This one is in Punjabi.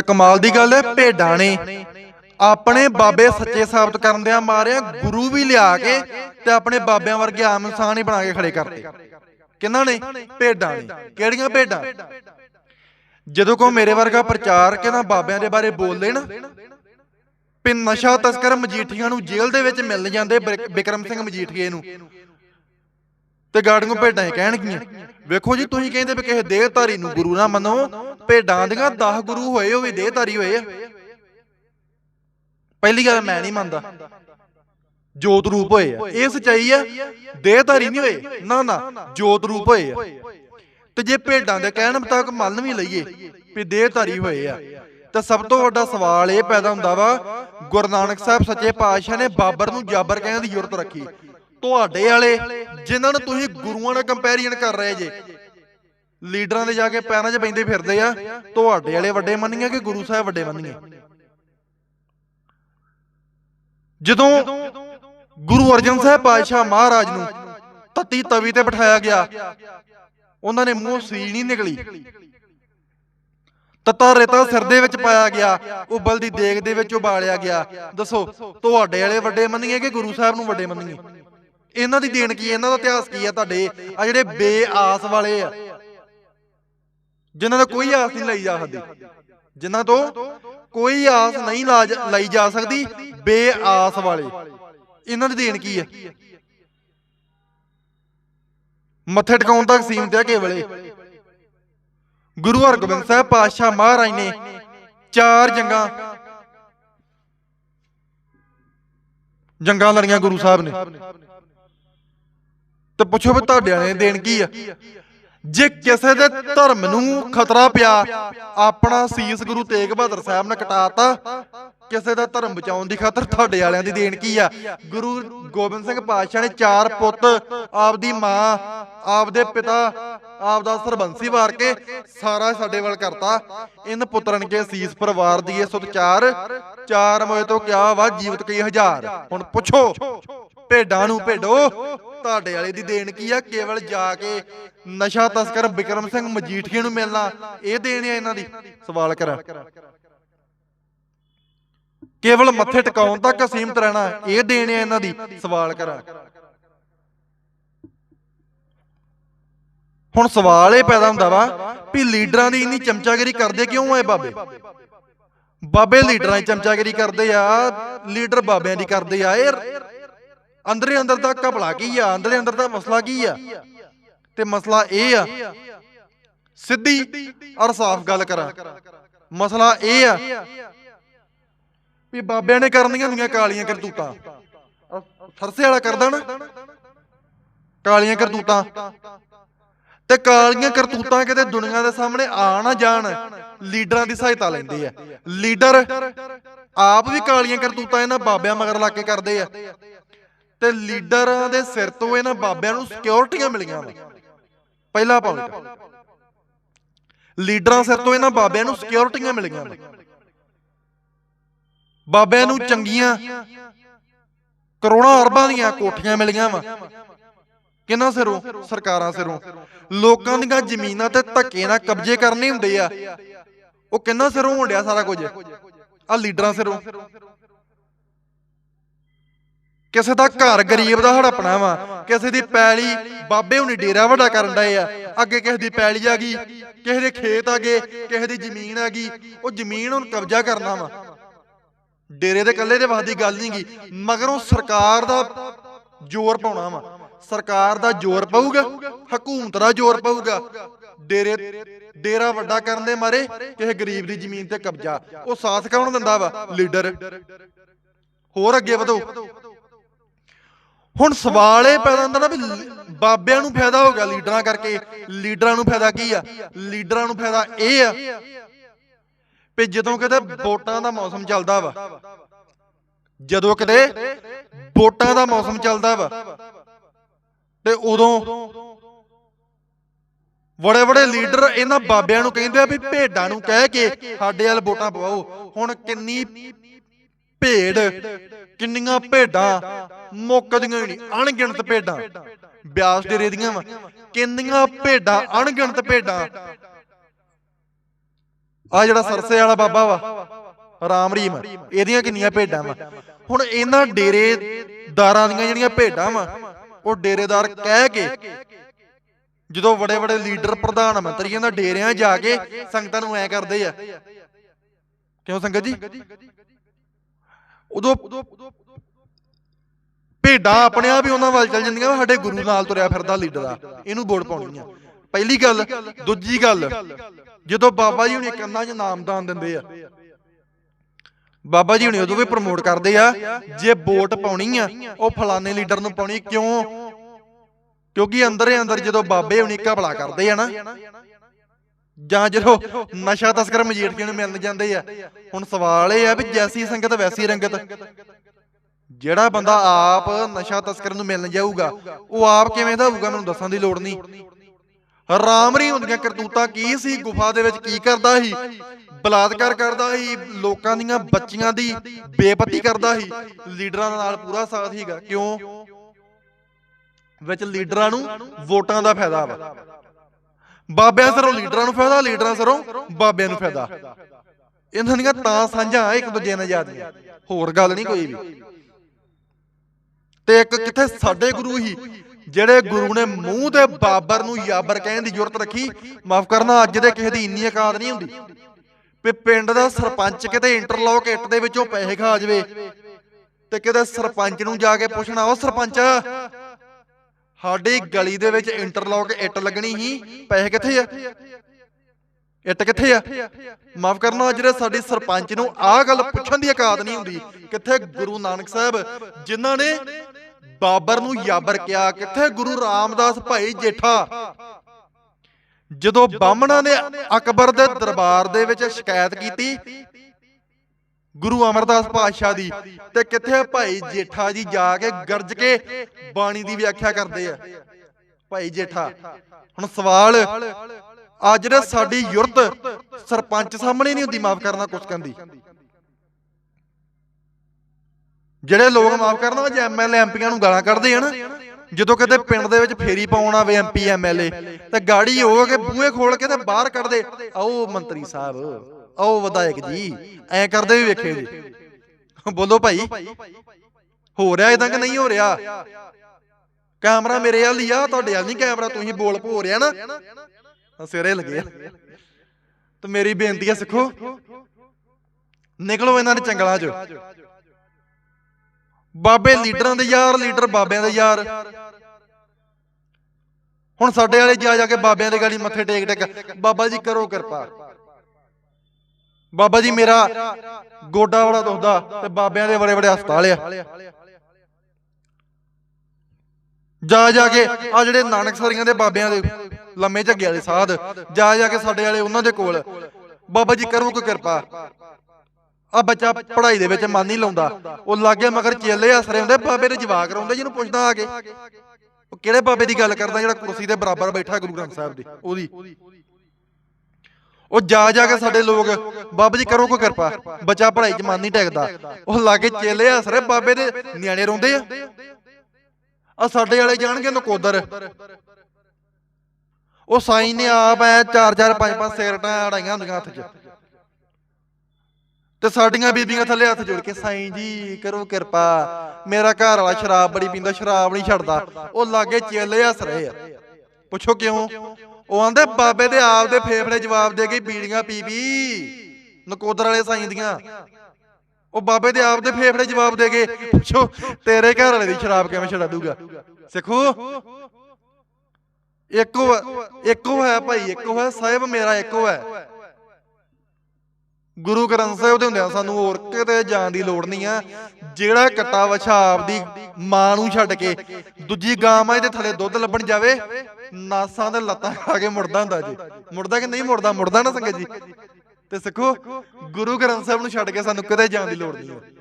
ਤੇ ਕਮਾਲ ਦੀ ਗੱਲ ਹੈ, ਭੇਡਾਂ ਨੇ ਆਪਣੇ ਬਾਬੇ ਸੱਚੇ ਸਾਬਤ ਕਰਨ ਦਿਆਂ ਮਾਰਿਆ, ਗੁਰੂ ਵੀ ਲਿਆ ਕੇ ਤੇ ਆਪਣੇ ਬਾਬਿਆਂ ਵਰਗੇ ਆਮ ਇਨਸਾਨ ਹੀ ਬਣਾ ਕੇ ਖੜੇ ਕਰਤੇ ਕਿਹਨਾਂ ਨੇ? ਭੇਡਾਂ ਨੇ। ਕਿਹੜੀਆਂ ਭੇਡਾਂ? ਜਦੋਂ ਕੋ ਮੇਰੇ ਵਰਗਾ ਪ੍ਰਚਾਰ ਕਹਿੰਦਾ ਬਾਬਿਆਂ ਦੇ ਬਾਰੇ ਬੋਲਦੇ ਨਾ ਵੀ ਨਸ਼ਾ ਤਸਕਰ ਮਜੀਠੀਆਂ ਨੂੰ ਜੇਲ੍ਹ ਦੇ ਵਿੱਚ ਮਿਲ ਜਾਂਦੇ ਬਿਕਰਮ ਸਿੰਘ ਮਜੀਠੀਏ ਨੂੰ। ਤੇ ਗਾੜੀਆਂ ਭੇਡਾਂ ਹੀ ਕਹਿਣਗੀਆਂ। ਵੇਖੋ ਜੀ, ਤੁਸੀਂ ਕਹਿੰਦੇ ਵੀ ਕਿਸੇ ਦੇਹਧਾਰੀ ਨੂੰ ਗੁਰੂ ਨਾ ਮੰਨੋ, ਭੇਡਾਂ ਦੀਆਂ 10 ਗੁਰੂ ਹੋਏ, ਉਹ ਵੀ ਦੇਹਧਾਰੀ ਹੋਏ ਆ। ਪਹਿਲੀ ਗੱਲ ਮੈਂ ਨਹੀਂ ਮੰਨਦਾ। ਜੋਤ ਰੂਪ ਹੋਏ ਆ। ਇਹ ਸਚਾਈ ਆ, ਦੇਹਧਾਰੀ ਨਹੀਂ ਹੋਏ। ਨਾ ਨਾ, ਜੋਤ ਰੂਪ ਹੋਏ ਆ। ਤੇ ਜੇ ਭੇਡਾਂ ਦੇ ਕਹਿਣ ਮੁਤਾਬਕ ਮੰਨ ਵੀ ਲਈਏ ਵੀ ਦੇਹਧਾਰੀ ਹੋਏ ਆ, ਤਾਂ ਸਭ ਤੋਂ ਵੱਡਾ ਸਵਾਲ ਇਹ ਪੈਦਾ ਹੁੰਦਾ ਵਾ, ਗੁਰੂ ਨਾਨਕ ਸਾਹਿਬ ਸੱਚੇ ਪਾਤਸ਼ਾਹ ਨੇ ਬਾਬਰ ਨੂੰ ਜਾਬਰ ਕਹਿਣ ਦੀ ਜ਼ਰੂਰਤ ਰੱਖੀ। ਤੁਹਾਡੇ ਵਾਲੇ, ਜਿਨ੍ਹਾਂ ਨੂੰ ਤੁਸੀਂ ਗੁਰੂਆਂ ਨਾਲ ਕੰਪੈਰੀਜ਼ਨ ਕਰ ਰਹੇ ਜੇ। ਲੀਡਰਾਂ ਦੇ ਜਾ ਕੇ ਪੈਰਾਂ 'ਚ ਬੈਂਦੇ ਫਿਰਦੇ ਆ, ਤੁਹਾਡੇ ਵਾਲੇ ਵੱਡੇ ਮੰਨੀਏ ਕਿ ਗੁਰੂ ਸਾਹਿਬ ਵੱਡੇ ਮੰਨੀਏ? ਜਦੋਂ ਗੁਰੂ ਅਰਜਨ ਸਾਹਿਬ ਪਾਤਸ਼ਾਹ ਮਹਾਰਾਜ ਨੂੰ ਤਤੀ ਤਵੀ ਤੇ ਬਿਠਾਇਆ ਗਿਆ, ਉਹਨਾਂ ਨੇ ਮੂੰਹ ਸੀ ਨਹੀਂ ਨਿਕਲੀ। ਤਤਾ ਰੇਤਾ ਸਿਰ ਦੇ ਵਿੱਚ ਪਾਇਆ ਗਿਆ ਉਬਲਦੀ ਦੇਗ ਦੇ ਵਿੱਚ ਉਬਾਲਿਆ ਗਿਆ। ਦੱਸੋ, ਤੁਹਾਡੇ ਵਾਲੇ ਵੱਡੇ ਮੰਨੀਏ ਕਿ ਗੁਰੂ ਸਾਹਿਬ ਨੂੰ ਵੱਡੇ ਮੰਨੀਏ? ਇਹਨਾਂ ਦੀ ਦੇਣ ਕੀ ਹੈ? ਇਹਨਾਂ ਦਾ ਇਤਿਹਾਸ ਕੀ ਹੈ ਤੁਹਾਡੇ? ਆ ਜਿਹੜੇ ਬੇਆਸ ਵਾਲੇ ਆ। ਜਿਨ੍ਹਾਂ ਦਾ ਕੋਈ ਆਸ ਨਹੀਂ ਲਈ ਜਾ ਸਕਦੀ। ਜਿਨ੍ਹਾਂ ਤੋਂ ਕੋਈ ਆਸ ਨਹੀਂ ਲਈ ਜਾ ਸਕਦੀ, ਬੇਆਸ ਵਾਲੇ। ਇਹਨਾਂ ਦੀ ਦੇਣ ਕੀ ਹੈ? ਮੱਥੇ ਟਿਕਾਉਣ ਤੱਕ ਸੀਮਤ ਹੈ ਕੇਵਲੇ ਗੁਰੂ ਹਰਗੋਬਿੰਦ ਸਾਹਿਬ ਪਾਤਸ਼ਾਹ ਮਹਾਰਾਜ ਨੇ ਚਾਰ ਜੰਗਾਂ ਜੰਗਾਂ ਲੜੀਆਂ ਗੁਰੂ ਸਾਹਿਬ ਨੇ। ਤੇ ਪੁੱਛੋ ਵੀ ਤੁਹਾਡੇ ਵਾਲੇ ਦੇਣ ਕੀ ਆ? ਜੇ ਕਿਸੇ ਦੇ ਧਰਮ ਨੂੰ ਖਤਰਾ ਪਿਆ, ਆਪਣਾ ਸੀਸ ਗੁਰੂ ਤੇਗ ਬਹਾਦਰ ਸਾਹਿਬ ਨੇ ਕਟਾਤਾ, ਕਿਸੇ ਦਾ ਧਰਮ ਬਚਾਉਣ ਦੀ ਖਾਤਰ ਤੁਹਾਡੇ ਵਾਲਿਆਂ ਦੀ ਦੇਣ ਕੀ ਆ? ਗੁਰੂ ਗੋਬਿੰਦ ਸਿੰਘ ਪਾਤਸ਼ਾਹ ਨੇ ਚਾਰ ਪੁੱਤ, ਆਪਦੀ ਮਾਂ, ਆਪਦੇ ਪਿਤਾ, ਆਪਦਾ ਸਰਬੰਸੀ ਵਾਰ ਕੇ ਸਾਰਾ ਸਾਡੇ ਵੱਲ ਕਰਤਾ। ਇਨ ਪੁੱਤਰਨ ਕੇ ਸੀਸ ਪਰਿਵਾਰ ਦੀ ਸੁਤ ਚਾਰ ਚਾਰ ਮੋਏ ਤੋਂ ਕਿਆ ਵਾ ਜੀਵਤ ਕਈ ਹਜ਼ਾਰ। ਹੁਣ ਪੁੱਛੋ, ਭੇਡਾਂ ਨੂੰ ਭੇਡੋ ਤੁਹਾਡੇ ਵਾਲੇ ਦੀ ਦੇਣ ਕੀ ਆ? ਕੇਵਲ ਜਾ ਕੇ ਨਸ਼ਾ ਤਸਕਰ ਬਿਕਰਮ ਸਿੰਘ ਮਜੀਠੀਏ ਨੂੰ ਮਿਲਣਾ, ਇਹ ਦੇਣ ਆ ਇਹਨਾਂ ਦੀ? ਸਵਾਲ ਕਰਾਂ। ਕੇਵਲ ਮੱਥੇ ਟਿਕਾਉਣ ਤੱਕ ਸੀਮਤ ਰਹਿਣਾ, ਇਹ ਦੇਣ ਆ ਇਹਨਾਂ ਦੀ? ਸਵਾਲ ਕਰਾਂ। ਹੁਣ ਸਵਾਲ ਇਹ ਪੈਦਾ ਹੁੰਦਾ ਵਾ ਵੀ ਲੀਡਰਾਂ ਦੀ ਇੰਨੀ ਚਮਚਾਗਿਰੀ ਕਰਦੇ ਕਿਉਂ ਆ ਬਾਬੇ? ਬਾਬੇ ਲੀਡਰਾਂ ਦੀ ਚਮਚਾਗਿਰੀ ਕਰਦੇ ਆ, ਲੀਡਰ ਬਾਬਿਆਂ ਦੀ ਕਰਦੇ ਆ, ਇਹ ਅੰਦਰੇ ਅੰਦਰ ਦਾ ਘਪਲਾ ਕੀ ਆ? ਅੰਦਰੇ ਅੰਦਰ ਦਾ ਮਸਲਾ ਕੀ ਆ? ਤੇ ਮਸਲਾ ਇਹ ਆ, ਸਿੱਧੀ ਔਰ ਸਾਫ਼ ਗੱਲ ਕਰਾਂ। ਮਸਲਾ ਇਹ ਆ ਵੀ ਬਾਬਿਆਂ ਨੇ ਕਰਨੀਆਂ ਹੁੰਦੀਆਂ ਕਾਲੀਆਂ ਕਰਤੂਤਾਂ। ਸਰਸੇ ਵਾਲਾ ਕਰਦਾ ਨਾ ਕਾਲੀਆਂ ਕਰਤੂਤਾਂ। ਤੇ ਕਾਲੀਆਂ ਕਰਤੂਤਾਂ ਕਿਤੇ ਦੁਨੀਆ ਦੇ ਸਾਹਮਣੇ ਆ ਨਾ ਜਾਣ, ਲੀਡਰਾਂ ਦੀ ਸਹਾਇਤਾ ਲੈਂਦੇ ਆ। ਲੀਡਰ ਆਪ ਵੀ ਕਾਲੀਆਂ ਕਰਤੂਤਾਂ ਇਹਨਾਂ ਬਾਬਿਆਂ ਮਗਰ ਲਾ ਕੇ ਕਰਦੇ ਆ। ਤੇ ਲੀਡਰਾਂ ਦੇ ਸਿਰ ਤੋਂ ਇਹਨਾਂ ਬਾਬਿਆਂ ਨੂੰ ਸਿਕਿਉਰਿਟੀਆਂ ਮਿਲੀਆਂ ਵਾ ਪਹਿਲਾ ਪੁਆਇੰਟ ਲੀਡਰਾਂ ਸਿਰ ਤੋਂ ਇਹਨਾਂ ਬਾਬਿਆਂ ਨੂੰ ਸਿਕਿਉਰਿਟੀਆਂ ਮਿਲੀਆਂ ਵਾ ਬਾਬਿਆਂ ਨੂੰ ਚੰਗੀਆਂ ਕਰੋੜਾਂ ਅਰਬਾਂ ਦੀਆਂ ਕੋਠੀਆਂ ਮਿਲੀਆਂ ਵਾ। ਕਿਹਨਾਂ ਸਿਰੋਂ ਸਰਕਾਰਾਂ ਸਿਰੋਂ ਲੋਕਾਂ ਦੀਆਂ ਜ਼ਮੀਨਾਂ ਤੇ ਧੱਕੇ ਨਾਲ ਕਬਜ਼ੇ ਕਰਨੇ ਹੁੰਦੇ ਆ। ਉਹ ਕਿੰਨਾ ਸਿਰੋਂ ਹੁੰਦਿਆ ਸਾਰਾ ਕੁਝ? ਆ ਲੀਡਰਾਂ ਸਿਰੋਂ ਕਿਸੇ ਦਾ ਘਰ ਗਰੀਬ ਦਾ ਹੜਪਣਾ ਵਾ, ਕਿਸੇ ਦੀ ਪੈਲੀ ਬਾਬੇ ਹੁਣੀ ਡੇਰਾ ਵੱਡਾ ਕਰਨ ਡਏ ਆ। ਅੱਗੇ ਕਿਸੇ ਦੀ ਪੈਲੀ ਆ ਗਈ, ਕਿਸੇ ਦੇ ਖੇਤ ਆ ਗਏ, ਕਿਸੇ ਦੀ ਜ਼ਮੀਨ ਆ ਗਈ, ਉਹ ਜ਼ਮੀਨ ਹੁਣ ਕਬਜ਼ਾ ਕਰਨਾ ਵਾ। ਡੇਰੇ ਦੇ ਕੱਲੇ ਦੇ ਵਾਸ ਗੱਲ ਨਹੀਂ ਗਈ, ਮਗਰੋਂ ਸਰਕਾਰ ਦਾ ਜ਼ੋਰ ਪਾਉਣਾ ਵਾ। ਸਰਕਾਰ ਦਾ ਜ਼ੋਰ ਪਊਗਾ, ਹਕੂਮਤ ਦਾ ਜ਼ੋਰ ਪਊਗਾ। ਡੇਰੇ, ਡੇਰਾ ਵੱਡਾ ਕਰਨ ਦੇ ਮਾਰੇ ਕਿਸੇ ਗਰੀਬ ਦੀ ਜ਼ਮੀਨ ਤੇ ਕਬਜ਼ਾ। ਉਹ ਸਾਥ ਕੌਣ ਦਿੰਦਾ ਵਾ? ਲੀਡਰ। ਹੋਰ ਅੱਗੇ ਵਧੋ। ਹੁਣ ਸਵਾਲ ਇਹ ਪੈਦਾ ਹੁੰਦਾ ਨਾ ਵੀ ਬਾਬਿਆਂ ਨੂੰ ਫਾਇਦਾ ਹੋ ਗਿਆ ਲੀਡਰਾਂ ਕਰਕੇ। ਲੀਡਰਾਂ ਨੂੰ ਫਾਇਦਾ ਕੀ ਆ? ਲੀਡਰਾਂ ਨੂੰ ਫਾਇਦਾ ਇਹ ਆ ਵੀ ਜਦੋਂ ਕਿਤੇ ਵੋਟਾਂ ਦਾ ਮੌਸਮ ਚੱਲਦਾ ਵਾ, ਜਦੋਂ ਕਿਤੇ ਵੋਟਾਂ ਦਾ ਮੌਸਮ ਚੱਲਦਾ ਵਾ, ਤੇ ਉਦੋਂ ਬੜੇ ਬੜੇ ਲੀਡਰ ਇਹਨਾਂ ਬਾਬਿਆਂ ਨੂੰ ਕਹਿੰਦੇ ਆ ਵੀ ਭੇਡਾਂ ਨੂੰ ਕਹਿ ਕੇ ਸਾਡੇ ਵੱਲ ਵੋਟਾਂ ਪਵਾਓ। ਹੁਣ ਕਿੰਨੀ ਭੇਡ, ਕਿੰਨੀਆਂ ਭੇਡਾਂ ਮੁੱਕਦੀਆਂ ਨਹੀਂ ਅਣਗਿਣਤ ਭੇਡਾਂ, ਬਿਆਸ ਡੇਰੇ ਦੀਆਂ ਵਾ, ਕਿੰਨੀਆਂ ਭੇਡਾਂ, ਅਣਗਿਣਤ ਭੇਡਾਂ। ਆ ਜਿਹੜਾ ਸਰਸੇ ਵਾਲਾ ਬਾਬਾ ਵਾ, ਰਾਮ ਰੀਮ ਇਹਦੀਆਂ ਕਿੰਨੀਆਂ ਭੇਡਾਂ ਵਾ? ਹੁਣ ਇਹਨਾਂ ਡੇਰੇਦਾਰਾਂ ਦੀਆਂ ਜਿਹੜੀਆਂ ਭੇਡਾਂ ਵਾ, ਉਹ ਡੇਰੇਦਾਰ ਕਹਿ ਕੇ, ਜਦੋਂ ਵੱਡੇ ਵੱਡੇ ਲੀਡਰ ਪ੍ਰਧਾਨ ਮੰਤਰੀਆਂ ਦਾ ਡੇਰਿਆਂ ਜਾ ਕੇ ਸੰਗਤਾਂ ਨੂੰ ਐ ਕਰਦੇ ਆ, ਕਿਉਂ ਸੰਗਤ ਜੀ? ਉਦੋਂ ਭੇਡਾਂ ਆਪਣੇ ਆਪ ਹੀ ਉਹਨਾਂ ਵੱਲ ਚੱਲ ਜਾਂਦੀਆਂ ਸਾਡੇ ਗੁਰੂ ਨਾਲ ਤੁਰਿਆ ਫਿਰਦਾ ਲੀਡਰ ਆ, ਇਹਨੂੰ ਵੋਟ ਪਾਉਣੀ ਆ। ਪਹਿਲੀ ਗੱਲ, ਦੂਜੀ ਗੱਲ, ਜਦੋਂ ਬਾਬਾ ਜੀ ਹੁਣੇ ਕੰਨਾਂ 'ਚ ਨਾਮਦਾਨ ਦਿੰਦੇ ਆ, ਬਾਬਾ ਜੀ ਹੁਣੇ ਉਦੋਂ ਵੀ ਪ੍ਰਮੋਟ ਕਰਦੇ ਆ, ਜੇ ਵੋਟ ਪਾਉਣੀ ਆ, ਉਹ ਫਲਾਣੇ ਲੀਡਰ ਨੂੰ ਪਾਉਣੀ, ਕਿਉਂ? ਕਿਉਂਕਿ ਅੰਦਰੇ ਅੰਦਰ ਜਦੋਂ ਬਾਬੇ ਹੁਣੀ ਘਪਲਾ ਕਰਦੇ ਆ ਨਾ ਜਾਂ ਜਦੋਂ ਨਸ਼ਾ ਤਸਕਰ ਮਜੀਠੀਆਂ ਨੂੰ ਮਿਲਣ ਜਾਂਦੇ ਆ। ਹੁਣ ਸਵਾਲ ਇਹ ਆ ਵੀ ਜੈਸੀ ਸੰਗਤ ਵੈਸੀ ਰੰਗਤ। ਜਿਹੜਾ ਬੰਦਾ ਆਪ ਨਸ਼ਾ ਤਸਕਰ ਨੂੰ ਮਿਲਣ ਜਾਊਗਾ ਉਹ ਆਪ ਕਿਵੇਂ ਦਾ ਹੋਊਗਾ ਮੈਨੂੰ ਦੱਸਣ ਦੀ ਲੋੜ ਨਹੀਂ। ਰਾਮ ਰੀ ਹੁੰਦੀਆਂ ਕਰਤੂਤਾਂ ਕੀ ਸੀ ਗੁਫਾ ਦੇ ਵਿੱਚ ਕੀ ਕਰਦਾ ਸੀ? ਬਲਾਤਕਾਰ ਕਰਦਾ ਸੀ ਲੋਕਾਂ ਦੀਆਂ ਬੱਚੀਆਂ ਦੀ ਬੇਪਤੀ ਕਰਦਾ ਸੀ। ਲੀਡਰਾਂ ਨਾਲ ਪੂਰਾ ਸਾਥ ਹੀਗਾ ਕਿਉਂ? ਵਿੱਚ ਲੀਡਰਾਂ ਨੂੰ ਵੋਟਾਂ ਦਾ ਫਾਇਦਾ ਵਾ। ਬਾਬਿਆਂ ਸਰੋਂ ਲੀਡਰਾਂ ਨੂੰ ਫਾਇਦਾ, ਲੀਡਰਾਂ ਸਰੋਂ ਬਾਬਿਆਂ ਨੂੰ ਫਾਇਦਾ। ਇਹਨਾਂ ਦੀਆਂ ਤਾਂ ਸਾਂਝਾਂ ਇੱਕ ਦੂਜੇ ਨਾਲ ਜਾਂਦੀਆਂ ਹੋਰ ਗੱਲ ਨਹੀਂ ਕੋਈ ਵੀ। ਤੇ ਇੱਕ ਕਿੱਥੇ ਸਾਡੇ ਗੁਰੂ ਹੀ, ਜਿਹੜੇ ਗੁਰੂ ਨੇ ਮੂੰਹ ਤੇ ਬਾਬਰ ਨੂੰ ਯਾਬਰ ਕਹਿਣ ਦੀ ਜ਼ਰੂਰਤ ਰੱਖੀ, ਮਾਫ ਕਰਨਾ, ਅੱਜ ਦੇ ਕਿਸੇ ਦੀ ਇੰਨੀ ਔਕਾਤ ਨਹੀਂ ਹੁੰਦੀ। ਵੀ ਪਿੰਡ ਦਾ ਸਰਪੰਚ ਕਿਤੇ ਇੰਟਰਲੌਕ ਇੱਟ ਦੇ ਵਿੱਚੋਂ ਪੈਸੇ ਖਾ ਜਵੇ, ਤੇ ਕਿਤੇ ਸਰਪੰਚ ਨੂੰ ਜਾ ਕੇ ਪੁੱਛਣਾ ਉਹ ਸਰਪੰਚ ਸਾਡੀ ਗਲੀ ਦੇ ਵਿੱਚ ਇੰਟਰਲੌਕ ਇੱਟ ਲੱਗਣੀ ਸੀ। ਪੈਸੇ ਕਿੱਥੇ ਆ? ਇੱਟ ਕਿੱਥੇ ਆ? ਮਾਫ ਕਰਨਾ ਜਿਹੜੇ ਸਾਡੀ ਸਰਪੰਚ ਨੂੰ ਆਹ ਗੱਲ ਪੁੱਛਣ ਦੀ ਔਕਾਤ ਨਹੀਂ ਹੁੰਦੀ। ਕਿੱਥੇ ਗੁਰੂ ਨਾਨਕ ਸਾਹਿਬ ਜਿਨ੍ਹਾਂ ਨੇ ਬਾਬਰ ਨੂੰ ਯਾਬਰ ਕਿਹਾ। ਕਿੱਥੇ ਗੁਰੂ ਰਾਮਦਾਸ ਭਾਈ ਜੇਠਾ? ਜਦੋਂ ਬਾਹਮਣਾਂ ਨੇ ਅਕਬਰ ਦੇ ਦਰਬਾਰ ਦੇ ਵਿੱਚ ਸ਼ਿਕਾਇਤ ਕੀਤੀ ਗੁਰੂ ਅਮਰਦਾਸ ਪਾਤਸ਼ਾਹ ਦੀ। ਤੇ ਕਿੱਥੇ ਭਾਈ ਜੇਠਾ ਜੀ ਜਾ ਕੇ ਗਰਜ ਕੇ ਬਾਣੀ ਦੀ ਵਿਆਖਿਆ ਕਰਦੇ ਆ? ਭਾਈ ਜੇਠਾ, ਹੁਣ ਸਵਾਲ ਆ ਜਿਹੜੇ ਸਾਡੀ ਯੁਰਤ ਸਰਪੰਚ ਸਾਹਮਣੇ ਨਹੀਂ ਹੁੰਦੀ, ਮਾਫ ਕਰਨਾ ਕੁਛ ਕਹਿੰਦੀ। ਜਿਹੜੇ ਲੋਕ ਮਾਫ ਕਰਨਾ ਜੇ ਐਮਐਲਏ ਐਮਪੀਆਂ ਨੂੰ ਗਾਲਾਂ ਕੱਢਦੇ ਹਨ ਜਦੋਂ ਕਿਤੇ ਪਿੰਡ ਦੇ ਵਿੱਚ ਫੇਰੀ ਪਾਉਣ ਆਵੇ ਐਮਪੀ ਐਮਐਲਏ ਤੇ ਗਾੜੀ ਹੋ ਕੇ ਬੂਹੇ ਖੋਲ ਕੇ ਤੇ ਬਾਹਰ ਕੱਢਦੇ, ਆਓ ਮੰਤਰੀ ਸਾਹਿਬ। ਆਓ ਵਿਧਾਇਕ ਜੀ। ਐ ਕਰਦੇ ਵੀ ਵੇਖੇ ਜੀ। ਬੋਲੋ ਭਾਈ। ਹੋ ਰਿਹਾ ਇਦਾਂ ਕਿ ਨਹੀਂ ਹੋ ਰਿਹਾ? ਕੈਮਰਾ ਮੇਰੇ ਵੱਲ ਹੀ ਆ, ਤੁਹਾਡੇ ਵੱਲ ਨਹੀਂ ਕੈਮਰਾ, ਤੁਸੀਂ ਬੋਲ ਭੋ ਰਿਹਾ ਨਾ। ਸਿਰੇ ਲੱਗੇ ਤੇ ਮੇਰੀ ਬੇਨਤੀ ਆ, ਸਿੱਖੋ। ਨਿਕਲੋ ਇਹਨਾਂ ਦੇ ਚੰਗਲਾਂ 'ਚ। ਬਾਬੇ ਲੀਡਰਾਂ ਦੇ ਯਾਰ, ਲੀਡਰ ਬਾਬਿਆਂ ਦੇ ਯਾਰ। ਹੁਣ ਸਾਡੇ ਵਾਲੇ ਜਾ ਜਾ ਕੇ ਬਾਬਿਆਂ ਦੇ ਗਾੜੀ ਮੱਥੇ ਟੇਕ ਟੇਕ ਬਾਬਾ ਜੀ ਕਰੋ ਕਿਰਪਾ। ਬਾਬਾ ਜੀ ਮੇਰਾ ਗੋਡਾ ਬੜਾ ਦੁਖਦਾ ਤੇ ਬਾਬਿਆਂ ਦੇ ਬੜੇ ਬੜੇ ਹਸਪਤਾਲ ਆ। ਜਾ ਜਾ ਕੇ ਆ ਜਿਹੜੇ ਨਾਨਕ ਸਰੀਆਂ ਦੇ ਬਾਬਿਆਂ ਦੇ ਲੰਮੇ ਝੱਗੇ ਵਾਲੇ ਸਾਧ, ਜਾ ਜਾ ਕੇ ਸਾਡੇ ਵਾਲੇ ਉਹਨਾਂ ਦੇ ਕੋਲ। ਬਾਬਾ ਜੀ ਕਰੋ ਕੋਈ ਕਿਰਪਾ। ਆ ਬੱਚਾ ਪੜ੍ਹਾਈ ਦੇ ਵਿੱਚ ਮਨ ਨਹੀਂ ਲਾਉਂਦਾ। ਉਹ ਲਾਗੇ ਮਗਰ ਚੇਲੇ ਆਸਰੇ ਹੁੰਦੇ, ਬਾਬੇ ਦੇ ਜਵਾਕ ਰੋਂਦੇ, ਜਿਹਨੂੰ ਪੁੱਛਦਾ ਆ ਕੇ। ਉਹ ਕਿਹੜੇ ਬਾਬੇ ਦੀ ਗੱਲ ਕਰਦਾ ਜਿਹੜਾ ਕੁਰਸੀ ਦੇ ਬਰਾਬਰ ਬੈਠਾ ਗੁਰੂ ਗ੍ਰੰਥ ਸਾਹਿਬ ਦੀ, ਉਹਦੀ। ਉਹ ਜਾ ਜਾ ਕੇ ਸਾਡੇ ਲੋਕ, ਬਾਬਾ ਜੀ ਕਰੋ ਕੋਈ ਕਿਰਪਾ। ਬੱਚਾ ਪੜ੍ਹਾਈ 'ਚ ਮਨ ਨਹੀਂ ਟਿਕਦਾ ਉਹ ਲਾਗੇ ਚੇਲੇ ਆਸਰੇ ਬਾਬੇ ਦੇ, ਨਿਆਣੇ ਰੋਂਦੇ ਆ। ਆ ਸਾਡੇ ਵਾਲੇ ਜਾਣਗੇ ਨਕੋਦਰ। ਉਹ ਸਾਈਂ ਨੇ ਆਪ ਐ ਚਾਰ ਚਾਰ, ਪੰਜ ਪੰਜ ਸਿਗਰਟਾਂ ਅੜਾਈਆਂ ਹੁੰਦੀਆਂ ਹੱਥ 'ਚ। ਤੇ ਸਾਡੀਆਂ ਬੀਬੀਆਂ ਥੱਲੇ ਹੱਥ ਜੋੜ ਕੇ, ਸਾਈਂ ਜੀ, ਕਰੋ ਕਿਰਪਾ। ਮੇਰਾ ਘਰ ਵਾਲਾ ਸ਼ਰਾਬ ਬੜੀ ਪੀਂਦਾ, ਸ਼ਰਾਬ ਨਹੀਂ ਛੱਡਦਾ। ਉਹ ਲਾਗੇ ਚੇਲੇ ਹੱਸ ਰਹੇ ਆ। ਪੁੱਛੋ ਕਿਉਂ? ਉਹ ਆਂਦੇ ਬਾਬੇ ਦੇ ਆਪ ਦੇ ਫੇਫੜੇ ਜਵਾਬ ਦੇ ਗਈ ਬੀੜੀਆਂ ਪੀ ਪੀ। ਨਕੋਦਰ ਵਾਲੇ ਸਾਈਂ ਦੀਆਂ। ਉਹ ਬਾਬੇ ਦੇ ਆਪ ਦੇ ਫੇਫੜੇ ਜਵਾਬ ਦੇ ਗਏ ਪੁੱਛੋ, ਤੇਰੇ ਘਰ ਵਾਲੇ ਦੀ ਸ਼ਰਾਬ ਕਿਵੇਂ ਛੱਡ ਦੂਗਾ? ਸਿੱਖੋ, ਇੱਕੋ ਇੱਕੋ ਹੈ ਭਾਈ, ਇੱਕੋ ਹੈ, ਸਾਹਿਬ ਮੇਰਾ ਇੱਕੋ ਹੈ। ਗੁਰੂ ਗ੍ਰੰਥ ਸਾਹਿਬ ਦੇ ਹੁੰਦਿਆਂ ਸਾਨੂੰ ਹੋਰ ਕਿਤੇ ਜਾਣ ਦੀ ਲੋੜ ਨਹੀਂ ਆ। ਜਿਹੜਾ ਕੱਟਾ ਵਛਾ ਆਪਦੀ ਮਾਂ ਨੂੰ ਛੱਡ ਕੇ ਦੂਜੀ ਗਾਂ ਮਾਂ ਦੇ ਥੱਲੇ ਦੁੱਧ ਲੱਭਣ ਜਾਵੇ ਨਾਸਾਂ ਦੇ ਲੱਤਾਂ ਖਾ ਕੇ ਮੁੜਦਾ ਹੁੰਦਾ ਜੀ। ਮੁੜਦਾ ਕਿ ਨਹੀਂ ਮੁੜਦਾ? ਮੁੜਦਾ ਨਾ ਸੰਗਤ ਜੀ। ਤੇ ਸਿੱਖੋ, ਗੁਰੂ ਗ੍ਰੰਥ ਸਾਹਿਬ ਨੂੰ ਛੱਡ ਕੇ ਸਾਨੂੰ ਕਿਤੇ ਜਾਣ ਦੀ ਲੋੜ ਨਹੀਂ। ਹੈ